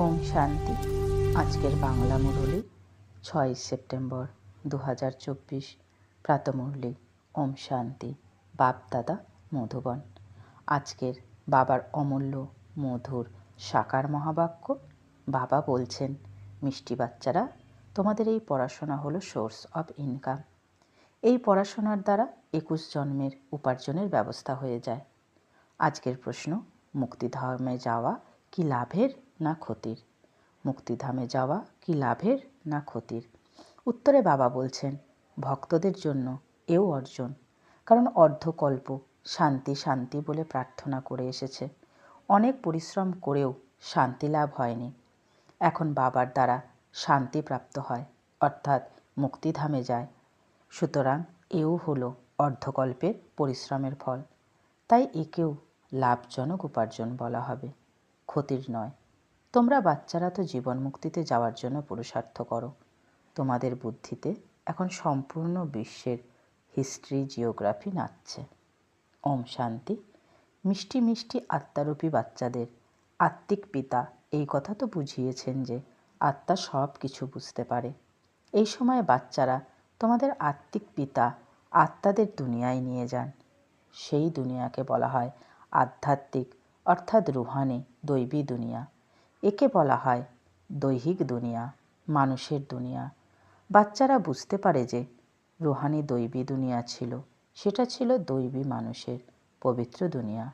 ওম শান্তি। আজকের বাংলা মুরলি, ছয় সেপ্টেম্বর দু হাজার চব্বিশ, প্রাতমুরলি, ওম শান্তি বাপদাদা মধুবন। আজকের বাবার অমূল্য, মধুর, সাকার মহাবাক্য, বাবা বলছেন, মিষ্টি বাচ্চারা, তোমাদের এই পড়াশোনা হলো সোর্স অফ ইনকাম। এই পড়াশোনার দ্বারা একুশ জন্মের উপার্জনের ব্যবস্থা হয়ে যায়। আজকের প্রশ্ন মুক্তিধামে যাওয়া কি লাভের? না ক্ষতির। মুক্তিধামে যাওয়া কি লাভের? না ক্ষতির। উত্তরে বাবা বলছেন, ভক্তদের জন্য এও অর্জন। কারণ অর্ধকল্প, শান্তি শান্তি বলে প্রার্থনা করে এসেছে। অনেক পরিশ্রম করেও শান্তি লাভ হয়নি। এখন বাবার দ্বারা শান্তি প্রাপ্ত হয়, অর্থাৎ মুক্তিধামে যায়। সুতরাং এও হলো অর্ধকল্পের পরিশ্রমের ফল। তাই একেও লাভজনক উপার্জন বলা হবে। ক্ষতির নয়। তোমরা বাচ্চারা তো জীবন মুক্তিতে যাওয়ার জন্য পুরুষার্থ করো। তোমাদের বুদ্ধিতে এখন সম্পূর্ণ বিশ্বের হিস্ট্রি, জিওগ্রাফি নাচছে। ওম শান্তি। মিষ্টি মিষ্টি আত্মারূপী বাচ্চাদের। আত্মিক পিতা এই কথা তো বুঝিয়েছেন যে আত্মা সব কিছু বুঝতে পারে। এই সময় বাচ্চারা তোমাদের আত্মিক পিতা আত্মাদের দুনিয়ায় নিয়ে যান। সেই দুনিয়াকে বলা হয় আধ্যাত্মিক, অর্থাৎ রুহানি, দৈবী দুনিয়া। একে বলা হয় দৈহিক দুনিয়া, মানুষের দুনিয়া। বাচ্চারা বুঝতে পারে যে রুহানি দৈবী দুনিয়া ছিল, সেটা ছিল দৈবী মানুষের পবিত্র দুনিয়া।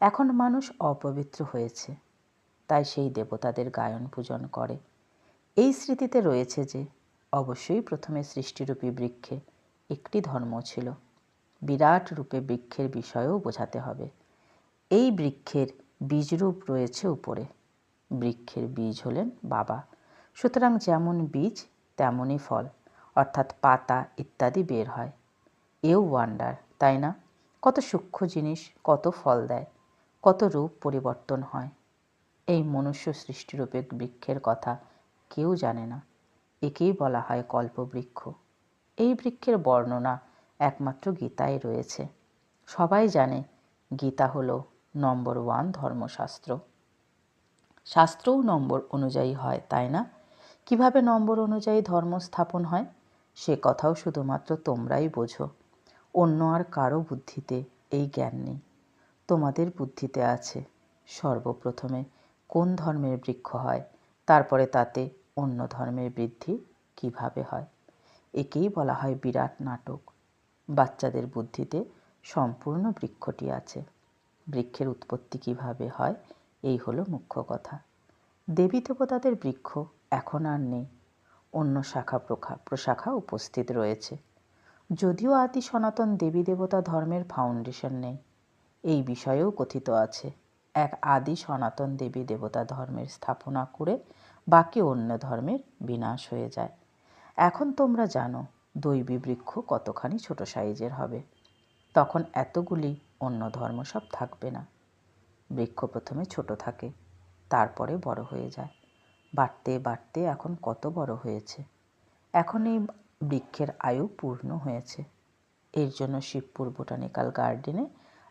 এখন মানুষ অপবিত্র হয়েছে, তাই সেই দেবতাদের গায়ন পূজন করে। এই স্মৃতিতে রয়েছে যে অবশ্যই প্রথমে সৃষ্টিরূপী বৃক্ষে একটি ধর্ম ছিল। বিরাট রূপে বৃক্ষের বিষয়েও বোঝাতে হবে। এই বৃক্ষের বীজরূপ রয়েছে উপরে। বৃক্ষের বীজ হলেন বাবা। সুতরাং যেমন বীজ, তেমনই ফল, অর্থাৎ পাতা ইত্যাদি বের হয়। এও ওয়ান্ডার তাই না? কত সূক্ষ্ম জিনিস, কত ফল দেয়, কত রূপ পরিবর্তন হয়। এই মনুষ্য সৃষ্টিরূপে বৃক্ষের কথা কেউ জানে না। একেই বলা হয় কল্পবৃক্ষ। এই বৃক্ষের বর্ণনা একমাত্র গীতায় রয়েছে। সবাই জানে গীতা হলো নম্বর ওয়ান ধর্মশাস্ত্র। শাস্ত্রও নম্বর অনুযায়ী হয়, তাই না? কীভাবে নম্বর অনুযায়ী ধর্ম স্থাপন হয়? সে কথাও শুধুমাত্র তোমরাই বোঝো। অন্য আর কারও বুদ্ধিতে এই জ্ঞান নেই। তোমাদের বুদ্ধিতে আছে। সর্বপ্রথমে কোন ধর্মের বৃক্ষ হয়? তারপরে তাতে অন্য ধর্মের বৃদ্ধি কীভাবে হয়? একেই বলা হয় বিরাট নাটক। বাচ্চাদের বুদ্ধিতে সম্পূর্ণ বৃক্ষটি আছে। বৃক্ষের উৎপত্তি কীভাবে হয়? এই হলো মুখ্য কথা। দেবী দেবতাদের বৃক্ষ, এখন আর নেই। অন্য শাখা প্রখা, প্রশাখা উপস্থিত রয়েছে। যদিও আদি সনাতন দেবী দেবতা ধর্মের ফাউন্ডেশন নেই, এই বিষয়েও কথিত আছে। এক আদি সনাতন দেবী দেবতা ধর্মের স্থাপনা করে বাকি অন্য ধর্মের বিনাশ হয়ে যায়। এখন তোমরা জানো, দৈবী বৃক্ষ কতখানি ছোট সাইজের হবে। তখন এতগুলি অন্য ধর্ম সব থাকবে না। বৃক্ষ প্রথমে ছোট থাকে, তারপরে বড় হয়ে যায়। বাড়তে বাড়তে এখন কত বড় হয়েছে? এখন এই বৃক্ষের আয়ু পূর্ণ হয়েছে। এর জন্য শিবপুর বোটানিক্যাল গার্ডেনে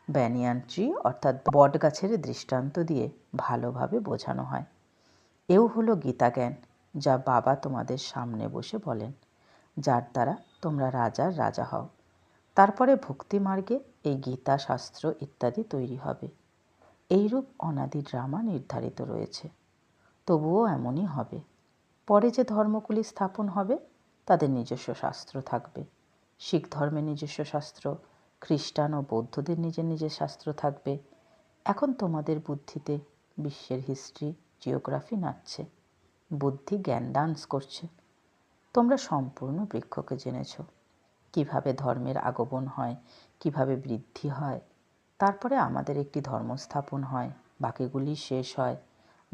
ব্যানিয়ান ট্রি অর্থাৎ বট গাছের দৃষ্টান্ত দিয়ে ভালোভাবে বোঝানো হয়। এও হলো গীতা জ্ঞান যা বাবা তোমাদের সামনে বসে বলেন, যার দ্বারা তোমরা রাজার রাজা হও। তারপরে ভক্তি মার্গে এই গীতা শাস্ত্র ইত্যাদি তৈরি হবে। এইরূপ অনাদি ড্রামা নির্ধারিত রয়েছে। তবুও এমনই হবে। পরে যে ধর্মগুলি স্থাপন হবে, তাদের নিজস্ব শাস্ত্র থাকবে। শিখ ধর্মের নিজস্ব শাস্ত্র, খ্রিস্টান ও বৌদ্ধদের নিজের নিজের শাস্ত্র থাকবে। এখন তোমাদের বুদ্ধিতে বিশ্বের হিস্ট্রি, জিওগ্রাফি নাচছে। বুদ্ধি জ্ঞান ডান্স করছে। তোমরা সম্পূর্ণ বৃক্ষকে জেনেছ। কীভাবে ধর্মের আগমন হয়, কীভাবে বৃদ্ধি হয় তারপরে আমাদের একটি ধর্ম স্থাপন হয়। বাকিগুলি শেষ হয়।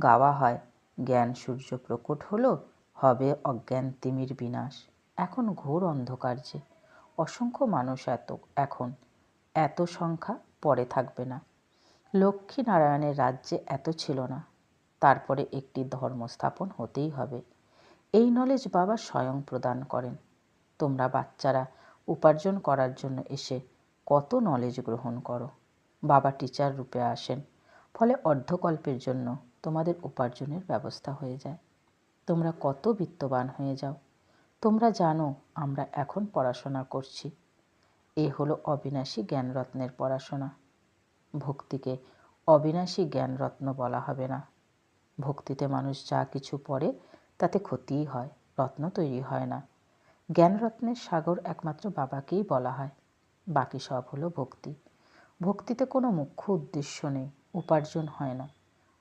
গাওয়া হয়। জ্ঞান সূর্য প্রকট হলো, হবে অজ্ঞান তিমির বিনাশ। এখন ঘোর অন্ধকার যে। অসংখ্য মানুষ এত, এখন এত সংখ্যা পরে থাকবে না। লক্ষ্মী নারায়ণের রাজ্যে এত ছিল না। তারপরে একটি ধর্ম স্থাপন হতেই হবে। এই নলেজ বাবা স্বয়ং প্রদান করেন। তোমরা বাচ্চারা উপার্জন করার জন্য এসে কত নলেজ গ্রহণ করো। বাবা টিচার রূপে আসেন। ফলে অর্ধকল্পের জন্য তোমাদের উপার্জনের ব্যবস্থা হয়ে যায়। তোমরা কত বিত্তবান হয়ে যাও। তোমরা জানো আমরা এখন পড়াশোনা করছি। এ হলো অবিনাশী জ্ঞানরত্নের পড়াশোনা। ভক্তিকে অবিনাশী জ্ঞানরত্ন বলা হবে না। ভক্তিতে মানুষ যা কিছু পড়ে, তাতে ক্ষতিই হয়, রত্ন তৈরি হয় না। জ্ঞানরত্নের সাগর একমাত্র বাবাকেই বলা হয়। বাকি সব হলো ভক্তি। ভক্তিতে কোনো মুখ্য উদ্দেশ্য নেই। উপার্জন হয় না।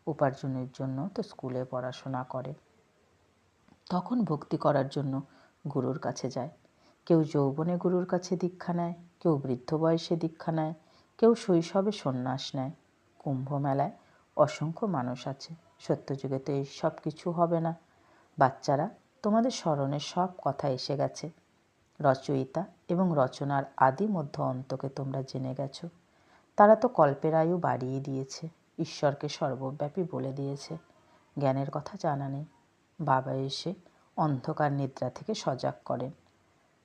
উপার্জনের জন্য তো স্কুলে পড়াশোনা করে। তখন ভক্তি করার জন্য গুরুর কাছে যায়। কেউ যৌবনে গুরুর কাছে দীক্ষা নেয়, কেউ বৃদ্ধ বয়সে দীক্ষা নেয়, কেউ শৈশবে সন্ন্যাস নেয়। কুম্ভ মেলায় অসংখ্য মানুষ আছে। সত্যযুগে তো এই সব কিছু হবে না। বাচ্চারা তোমাদের স্মরণে সব কথা এসে গেছে। রচয়িতা এবং রচনার আদি মধ্য অন্তকে তোমরা জেনে গেছো। তারা তো কল্পের আয়ু বাড়িয়ে দিয়েছে, ঈশ্বরকে সর্বব্যাপী বলে দিয়েছে। জ্ঞানের কথা জানা নেই। বাবা এসে অন্ধকার নিদ্রা থেকে সজাগ করেন।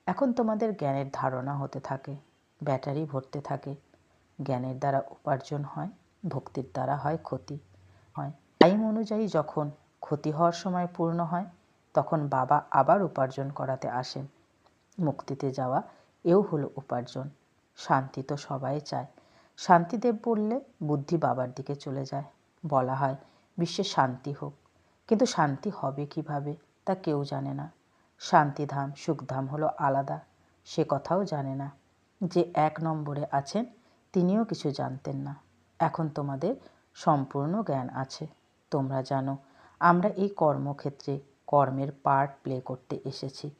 এখন তোমাদের জ্ঞানের ধারণা হতে থাকে, ব্যাটারি ভরতে থাকে। জ্ঞানের দ্বারা উপার্জন হয়, ভক্তির দ্বারা হয় ক্ষতি হয়। টাইম অনুযায়ী যখন ক্ষতি হওয়ার সময় পূর্ণ হয়, তখন বাবা আবার উপার্জন করাতে আসেন। মুক্তিতে যাওয়া এও হলো উপার্জন। শান্তি তো সবাই চায়। শান্তিদেব বললে, বুদ্ধি বাবার দিকে চলে যায়। বলা হয়, বিশ্বে শান্তি হোক। কিন্তু শান্তি হবে কীভাবে, তা কেউ জানে না। শান্তিধাম, সুখধাম হলো আলাদা, সে কথাও জানে না। যে এক নম্বরে আছেন, তিনিও কিছু জানতেন না। এখন তোমাদের সম্পূর্ণ জ্ঞান আছে, তোমরা জানো, আমরা এই কর্মক্ষেত্রে কর্মের পার্ট প্লে করতে এসেছি।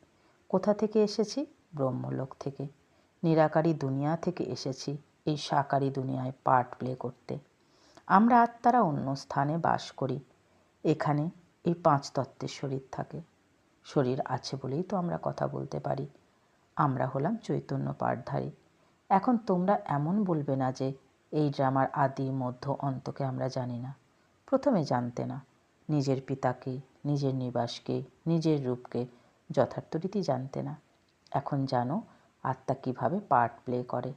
কোথা থেকে এসেছি? ব্রহ্মলোক থেকে। নিরাকারী দুনিয়া থেকে এসেছি। এই সাকারী দুনিয়ায় পার্ট প্লে করতে। আমরা আত্মারা অন্য স্থানে বাস করি। এখানে এই পাঁচ তত্ত্বের শরীর থাকে। শরীর আছে বলেই তো আমরা কথা বলতে পারি। আমরা হলাম চৈতন্য পাঠধারী। এখন তোমরা এমন বলবে না যে, এই ড্রামার আদি মধ্য অন্তকে আমরা জানি না। প্রথমে জানতে না, নিজের পিতাকে, নিজের নিবাসকে, নিজের রূপকে যথার্থ রীতি জানতে না। এখন জানো, আত্মা কীভাবে পার্ট প্লে করে।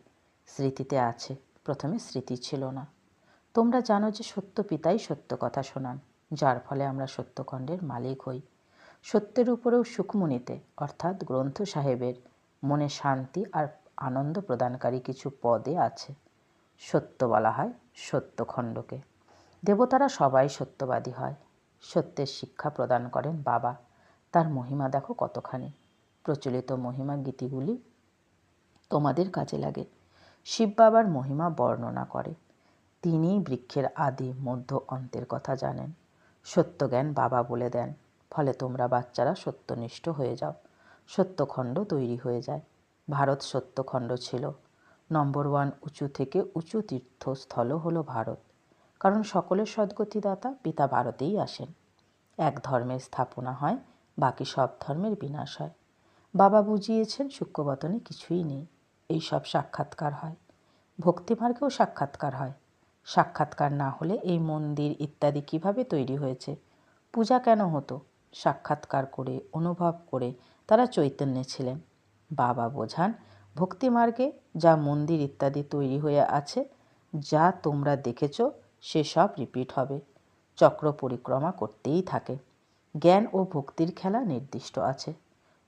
স্মৃতিতে আছে। প্রথমে স্মৃতি ছিল না। তোমরা জানো যে সত্য পিতাই সত্য কথা শোনান, যার ফলে আমরা সত্যখণ্ডের মালিক হই। সত্যের উপরেও সুখমণিতে, অর্থাৎ গ্রন্থ সাহেবের, মনে শান্তি আর আনন্দ প্রদানকারী কিছু পদে আছে। সত্য বলা হয় সত্যখণ্ডকে। দেবতারা সবাই সত্যবাদী হয়। সত্যের শিক্ষা প্রদান করেন বাবা। তার মহিমা দেখো কতখানি। প্রচলিত মহিমা গীতিগুলি তোমাদের কাজে লাগে। শিব বাবার মহিমা বর্ণনা করে। তিনিই বৃক্ষের আদি মধ্য অন্তের কথা জানেন। সত্যজ্ঞান বাবা বলে দেন, ফলে তোমরা বাচ্চারা সত্যনিষ্ঠ হয়ে যাও। সত্যখণ্ড তৈরি হয়ে যায়। ভারত সত্যখণ্ড ছিল। নম্বর ওয়ান উঁচু থেকে উঁচু তীর্থস্থলও হলো ভারত। কারণ সকলের সদ্গতিদাতা পিতা ভারতেই আসেন। এক ধর্মের স্থাপনা হয়, বাকি সব ধর্মের বিনাশ হয়। বাবা বুঝিয়েছেন সূক্ষ্মবতনে কিছুই নেই। এই সব সাক্ষাৎকার হয়। ভক্তিমার্গেও সাক্ষাৎকার হয়। সাক্ষাৎকার না হলে এই মন্দির ইত্যাদি কীভাবে তৈরি হয়েছে? পূজা কেন হতো? সাক্ষাৎকার করে, অনুভব করে তারা চৈতন্যে ছিলেন। বাবা বোঝান, ভক্তিমার্গে যা মন্দির ইত্যাদি তৈরি হয়ে আছে, যা তোমরা দেখেছ সেসব রিপিট হবে। চক্র পরিক্রমা করতেই থাকে। জ্ঞান ও ভক্তির খেলা নির্দিষ্ট আছে।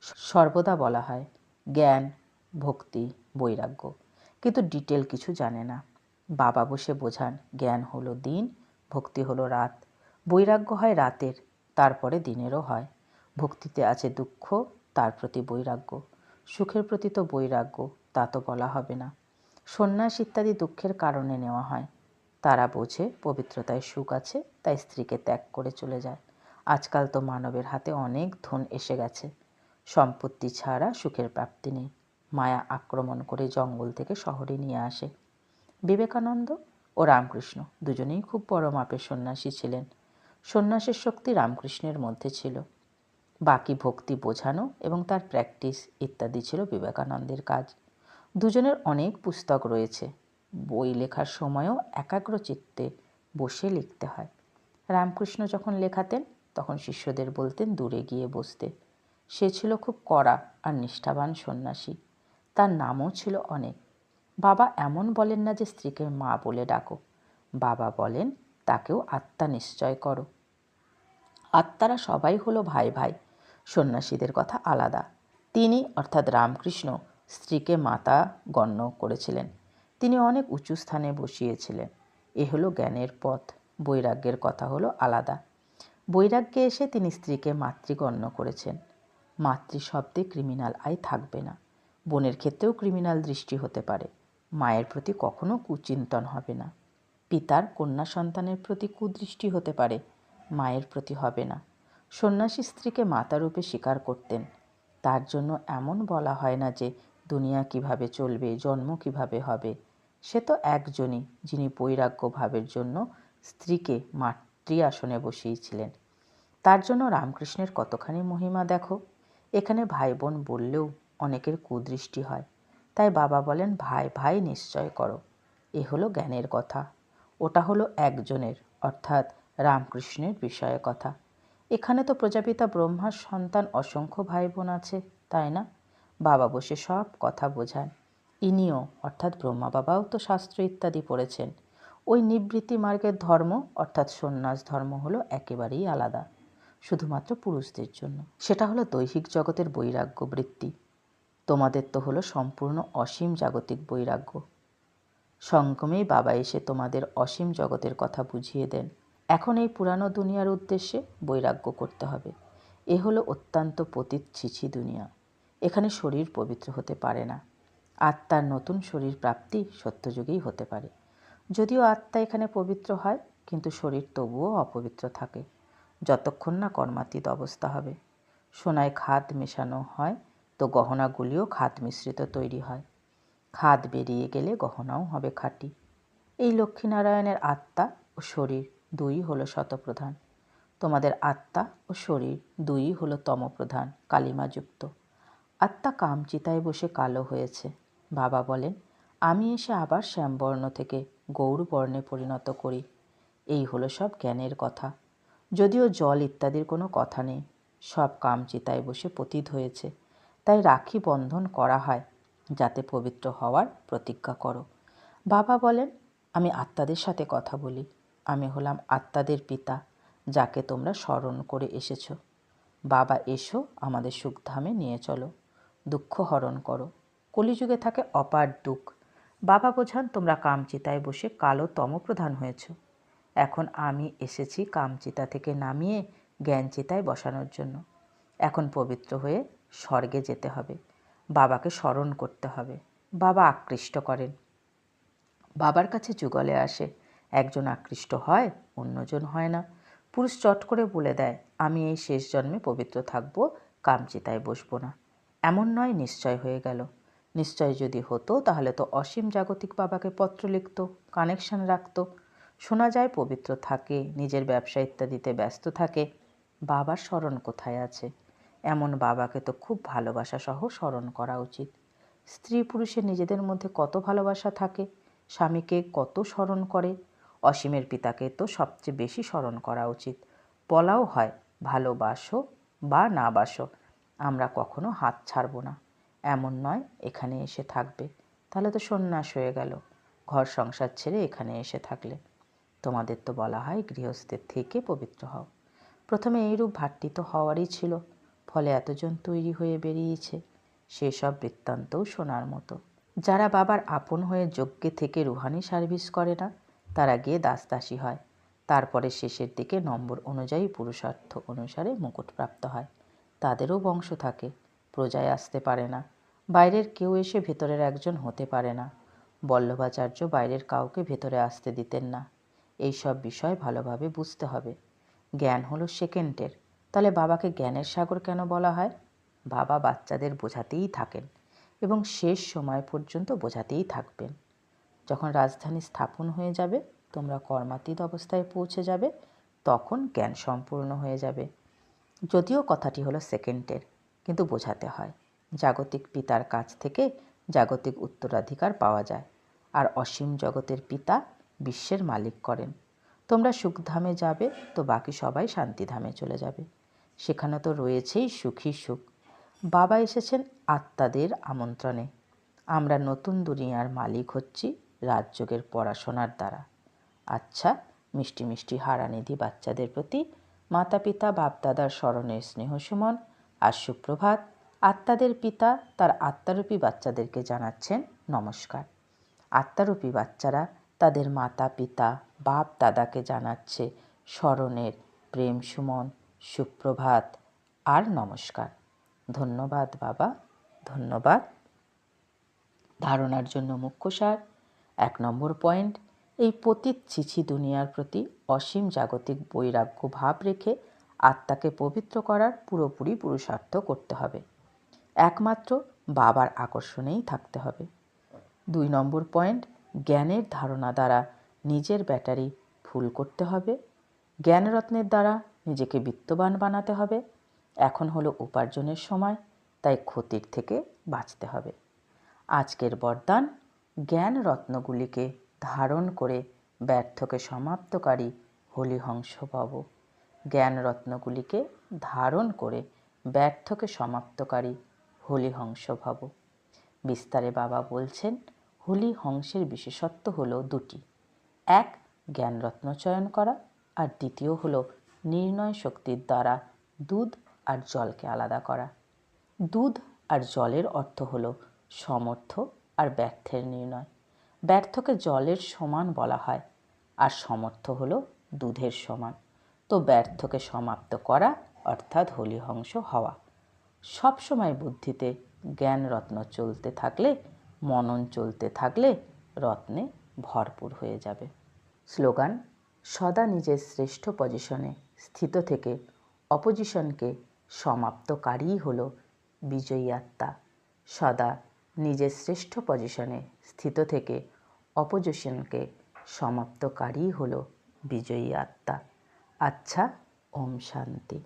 সর্বদা বলা হয়, জ্ঞান, ভক্তি বৈরাগ্য। কিন্তু ডিটেল কিছু জানে না। বাবা বসে বোঝান, জ্ঞান হলো দিন, ভক্তি হলো রাত। বৈরাগ্য হয় রাতের, তারপরে দিনেরও হয়। ভক্তিতে আছে দুঃখ, তার প্রতি বৈরাগ্য। সুখের প্রতি তো বৈরাগ্য, তা তো বলা হবে না। সন্ন্যাস ইত্যাদি দুঃখের কারণে নেওয়া হয়। তারা বোঝে, পবিত্রতায় সুখ আছে, তাই স্ত্রীকে ত্যাগ করে চলে যায়। আজকাল তো মানবের হাতে অনেক ধন এসে গেছে। সম্পত্তি ছাড়া সুখের প্রাপ্তি নেই। মায়া আক্রমণ করে জঙ্গল থেকে শহরে নিয়ে আসে। বিবেকানন্দ ও রামকৃষ্ণ দুজনেই খুব বড় মাপের সন্ন্যাসী ছিলেন। সন্ন্যাসের শক্তি রামকৃষ্ণের মধ্যে ছিল। বাকি ভক্তি বোঝানো এবং তার প্র্যাকটিস ইত্যাদি ছিল বিবেকানন্দের কাজ। দুজনের অনেক পুস্তক রয়েছে। বই লেখার সময়ও একাগ্র চিত্তে বসে লিখতে হয়। রামকৃষ্ণ যখন লেখাতেন, তখন শিষ্যদের বলতেন দূরে গিয়ে বসতে। সে ছিল খুব কড়া আর নিষ্ঠাবান সন্ন্যাসী। তার নামও ছিল অনেক। বাবা এমন বলেন না যে স্ত্রীকে মা বলে ডাকো। বাবা বলেন, তাকেও আত্মা নিশ্চয় করো। আত্মারা সবাই হলো ভাই ভাই, সন্ন্যাসীদের কথা আলাদা। তিনি অর্থাৎ রামকৃষ্ণ স্ত্রীকে মাতা গণ্য করেছিলেন। তিনি অনেক উঁচু স্থানে বসিয়েছিলেন। এ হলো জ্ঞানের পথ, বৈরাগ্যের কথা হলো আলাদা। বৈরাগ্যে এসে তিনি স্ত্রীকে মাতৃগণ্য করেছেন। মাতৃ শব্দে ক্রিমিনাল আই থাকবে না। বোনের ক্ষেত্রেও ক্রিমিনাল দৃষ্টি হতে পারে। মায়ের প্রতি কখনো কুচিন্তন হবে না। পিতার কন্যা সন্তানের প্রতি কুদৃষ্টি হতে পারে। মায়ের প্রতি হবে না। সন্ন্যাসী স্ত্রীকে মাতারূপে স্বীকার করতেন। তার জন্য এমন বলা হয় না যে, দুনিয়া কীভাবে চলবে, জন্ম কীভাবে হবে? সে তো একজনই যিনি বৈরাগ্য ভাবের জন্য স্ত্রীকে মাতৃ আসনে বসিয়েছিলেন। তার জন্য রামকৃষ্ণের কতখানি মহিমা দেখো। এখানে ভাই বোন বললেও অনেকের কুদৃষ্টি হয়। তাই বাবা বলেন, ভাই ভাই, নিশ্চয় করো। এ হলো জ্ঞানের কথা। ওটা হলো একজনের, অর্থাৎ রামকৃষ্ণের বিষয়ে কথা। এখানে তো প্রজাপিতা ব্রহ্মার সন্তান অসংখ্য ভাই বোন আছে, তাই না? বাবা বসে সব কথা বোঝান। ইনিও, অর্থাৎ ব্রহ্মা বাবাও তো শাস্ত্র ইত্যাদি পড়েছেন। ওই নিবৃত্তি মার্গের ধর্ম, অর্থাৎ সন্ন্যাস ধর্ম, হলো একেবারেই আলাদা, শুধুমাত্র পুরুষদের জন্য। সেটা হলো দৈহিক জগতের বৈরাগ্য বৃত্তি। তোমাদের তো হলো সম্পূর্ণ অসীম জাগতিক বৈরাগ্য। সঙ্গমেই বাবা এসে তোমাদের অসীম জগতের কথা বুঝিয়ে দেন। এখন এই পুরানো দুনিয়ার উদ্দেশ্যে বৈরাগ্য করতে হবে। এ হলো অত্যন্ত পতিত ছিছি দুনিয়া। এখানে শরীর পবিত্র হতে পারে না। আত্মার নতুন শরীর প্রাপ্তি সত্যযুগেই হতে পারে। যদিও আত্মা এখানে পবিত্র হয়, কিন্তু শরীর তবুও অপবিত্র থাকে। যতক্ষণ না কর্মাতীত অবস্থা হবে। সোনায় খাদ মেশানো হয় তো গহনাগুলিও খাদ মিশ্রিত তৈরি হয়। খাদ বেরিয়ে গেলে গহনাও হবে খাঁটি। এই লক্ষ্মীনারায়ণের আত্মা ও শরীর দুই হলো শতপ্রধান। তোমাদের আত্মা ও শরীর দুই হলো তমপ্রধান, কালিমাযুক্ত। আত্মা কামচিতায় বসে কালো হয়েছে। বাবা বলেন, আমি এসে আবার শ্যামবর্ণ থেকে গৌর বর্ণে পরিণত করি। এই হলো সব জ্ঞানের কথা। যদিও জল ইত্যাদির কোনো কথা নেই, সব কামচিতায় বসে পতিত হয়েছে। তাই রাখি বন্ধন করা হয়, যাতে পবিত্র হওয়ার প্রতিজ্ঞা করো। বাবা বলেন, আমি আত্মাদের সাথে কথা বলি। আমি হলাম আত্মাদের পিতা, যাকে তোমরা স্মরণ করে এসেছ। বাবা, এসো আমাদের সুখধামে নিয়ে চলো। দুঃখ হরণ করো। কলিযুগে থাকে অপার দুঃখ। বাবা বোঝান, তোমরা কামচিতায় বসে কালো তমপ্রধান হয়েছ। এখন আমি এসেছি কামচিতা থেকে নামিয়ে জ্ঞানচিতায় বসানোর জন্য। এখন পবিত্র হয়ে স্বর্গে যেতে হবে। বাবাকে স্মরণ করতে হবে। বাবা আকৃষ্ট করেন। বাবার কাছে যুগলে আসে, একজন আকৃষ্ট হয়, অন্যজন হয় না। পুরুষ চট করে বলে দেয়, আমি এই শেষ জন্মে পবিত্র থাকব, কামচিতায় বসবো না। এমন নয়, নিশ্চয় হয়ে গেল। নিশ্চয় যদি হতো, তাহলে তো অসীম জাগতিক বাবাকে পত্র লিখত, কানেকশন রাখত। শোনা যায়, পবিত্র থাকে, নিজের ব্যবসা ইত্যাদিতে ব্যস্ত থাকে। বাবার স্মরণ কোথায় আছে? এমন বাবাকে তো খুব ভালোবাসা সহ স্মরণ করা উচিত। স্ত্রী পুরুষের নিজেদের মধ্যে কত ভালোবাসা থাকে, স্বামীকে কত স্মরণ করে, অসীমের পিতাকে তো সবচেয়ে বেশি স্মরণ করা উচিত। বলাও হয়, ভালোবাসো বা না বাসো, আমরা কখনো হাত ছাড়বো না। এমন নয়, এখানে এসে থাকবে। তাহলে তো সন্ন্যাস হয়ে গেল, ঘর সংসার ছেড়ে এখানে এসে থাকলে। তোমাদের তো বলা হয় গৃহস্থের থেকে পবিত্র হও। প্রথমে এইরূপ ভাট্টি তো হওয়ারই ছিল। ফলে এতজন তৈরি হয়ে বেরিয়েছে, সেসব বৃত্তান্তও শোনার মতো। যারা বাবার আপন হয়ে যজ্ঞে থেকে রুহানি সার্ভিস করে না, তারা গিয়ে দাসদাসী হয়। তারপরে শেষের দিকে নম্বর অনুযায়ী পুরুষার্থ অনুসারে মুকুট প্রাপ্ত হয়। তাদেরও বংশ থাকে প্রজায় আসতে পারে না। বাইরের কেউ এসে ভেতরের একজন হতে পারে না। বল্লভাচার্য বাইরের কাউকে ভেতরে আসতে দিতেন না। এই সব বিষয় ভালোভাবে বুঝতে হবে। জ্ঞান হলো সেকেন্ডের তাহলে বাবাকে জ্ঞানের সাগর কেন বলা হয়? বাবা বাচ্চাদের বোঝাতেই থাকেন এবং শেষ সময় পর্যন্ত বোঝাতেই থাকবেন। যখন রাজধানী স্থাপন হয়ে যাবে, তোমরা কর্মাতীত অবস্থায় পৌঁছে যাবে, তখন জ্ঞান সম্পূর্ণ হয়ে যাবে। যদিও কথাটি হলো সেকেন্ডের, কিন্তু বোঝাতে হয়। জাগতিক পিতার কাছ থেকে জাগতিক উত্তরাধিকার পাওয়া যায় আর অসীম জগতের পিতা বিশ্বের মালিক করেন। তোমরা সুখধামে যাবে, তো বাকি সবাই শান্তিধামে চলে যাবে। সেখানে তো রয়েছেই সুখী সুখ। বাবা এসেছেন আত্মাদের আমন্ত্রণে। আমরা নতুন দুনিয়ার মালিক হচ্ছি রাজযোগের পড়াশোনার দ্বারা। আচ্ছা মিষ্টি মিষ্টি হারানিধি বাচ্চাদের প্রতি মাতা পিতা বাপদাদার স্মরণের স্নেহসুমন আর সুপ্রভাত আত্মাদের পিতা তার আত্মারূপী বাচ্চাদেরকে জানাচ্ছেন নমস্কার। আত্মারূপী বাচ্চারা তাদের মাতা পিতা বাপ দাদাকে জানাচ্ছে স্মরণের প্রেম সুমন সুপ্রভাত আর নমস্কার। ধন্যবাদ বাবা, ধন্যবাদ। ধারণার জন্য মুখ্য সার, এক নম্বর পয়েন্ট, এই পতীত চিঠি দুনিয়ার প্রতি অসীম জাগতিক বৈরাগ্য ভাব রেখে আত্মাকে পবিত্র করার পুরোপুরি পুরুষার্থ করতে হবে। একমাত্র বাবার আকর্ষণেই থাকতে হবে। দুই নম্বর পয়েন্ট, জ্ঞানের ধারণা দ্বারা নিজের ব্যাটারি ফুল করতে হবে। জ্ঞানরত্নের দ্বারা নিজেকে বিত্তবান বানাতে হবে। এখন হলো উপার্জনের সময়, তাই ক্ষতির থেকে বাঁচতে হবে। আজকের বরদান জ্ঞান রত্নগুলিকে ধারণ করে ব্যর্থকে সমাপ্তকারী হলিহংস ভব জ্ঞান রত্নগুলিকে ধারণ করে ব্যর্থকে সমাপ্তকারী হলিহংস ভব বিস্তারে বাবা বলছেন হোলি হংসের বিশেষত্ব হলো দুটি। এক, জ্ঞানরত্ন চয়ন করা, আর দ্বিতীয় হলো নির্ণয় শক্তির দ্বারা দুধ আর জলকে আলাদা করা। দুধ আর জলের অর্থ হলো সমর্থ আর ব্যর্থের নির্ণয়। ব্যর্থকে জলের সমান বলা হয় আর সমর্থ হলো দুধের সমান। তো ব্যর্থকে সমাপ্ত করা অর্থাৎ হলিহংস হওয়া। সবসময় বুদ্ধিতে জ্ঞান রত্ন চলতে থাকলে, মনন চলতে থাকলে রত্নে ভরপুর হয়ে যাবে। স্লোগান, সদা নিজের শ্রেষ্ঠ পজিশনে স্থিত থেকে অপজিশনকে সমাপ্তকারীই হল বিজয়ী আত্মা। সদা নিজের শ্রেষ্ঠ পজিশনে স্থিত থেকে অপজিশনকে সমাপ্তকারীই হল বিজয়ী আত্মা। আচ্ছা ওম শান্তি।